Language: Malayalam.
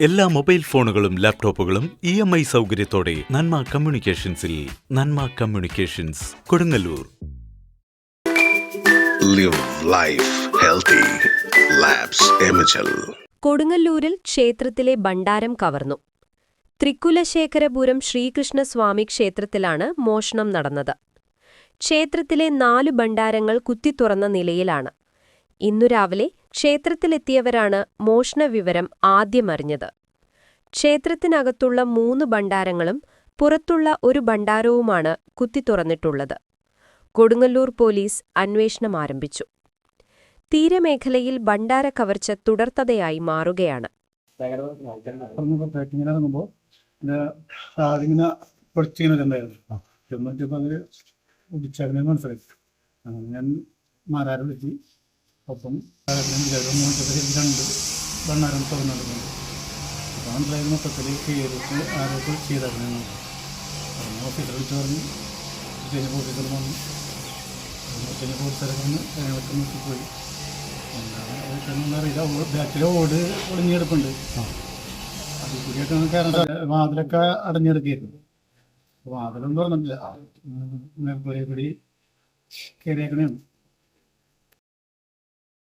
എല്ലാ മൊബൈൽ ഫോണുകളും ലാപ്ടോപ്പുകളും ഇ എം ഐ സൗകര്യത്തോടെ Nanma കമ്മ്യൂണിക്കേഷൻസിൽ Nanma communications Kodungallur. Live life healthy. കൊടുങ്ങല്ലൂരിൽ ക്ഷേത്രത്തിലെ ഭണ്ഡാരം കവർന്നു. ത്രികുലശേഖരപുരം ശ്രീകൃഷ്ണസ്വാമി ക്ഷേത്രത്തിലാണ് മോഷണം നടന്നത്. ക്ഷേത്രത്തിലെ നാലു ഭണ്ഡാരങ്ങൾ കുത്തിത്തുറന്ന നിലയിലാണ്. ഇന്നു രാവിലെ ക്ഷേത്രത്തിലെത്തിയവരാണ് മോഷണവിവരം ആദ്യമറിഞ്ഞത്. ക്ഷേത്രത്തിനകത്തുള്ള മൂന്ന് ഭണ്ഡാരങ്ങളും പുറത്തുള്ള ഒരു ഭണ്ഡാരവുമാണ് കുത്തിത്തുറന്നിട്ടുള്ളത് കൊടുങ്ങല്ലൂർ പോലീസ് അന്വേഷണം ആരംഭിച്ചു. തീരമേഖലയിൽ ഭണ്ഡാര കവർച്ച തുടർത്തതയായി മാറുകയാണ്. ഞാൻ മാരാരെ ഒപ്പം നോക്കിയപ്പോൾ രണ്ട് ഭണ്ണാരം തുറന്നിടുന്നുണ്ട് അപ്പോൾ മനസ്സിലായത് മൊത്തത്തിൽ കയറിയിട്ട് ആരോട്ട് ചെയ്തായിരുന്നു പറഞ്ഞു ഓഫീസർ വിളിച്ച് പറഞ്ഞു കഴിഞ്ഞ ഓഫീസർ വന്നു കഴിഞ്ഞ ഓഫീസറൊക്കെ വന്ന് കാര്യങ്ങളൊക്കെ നോക്കിപ്പോയി എന്താണ് അറിയില്ല ബാക്കിലെ ഓട് ഒളിഞ്ഞെടുപ്പുണ്ട് അതിൽ കൂടിയൊക്കെ. വാതിലൊക്കെ അടഞ്ഞെടുക്കിയിരുന്നു വാതിലൊന്നും പറഞ്ഞിട്ടില്ല മേൽപ്പുരയെ കൂടി കയറിയേക്കണേന്ന്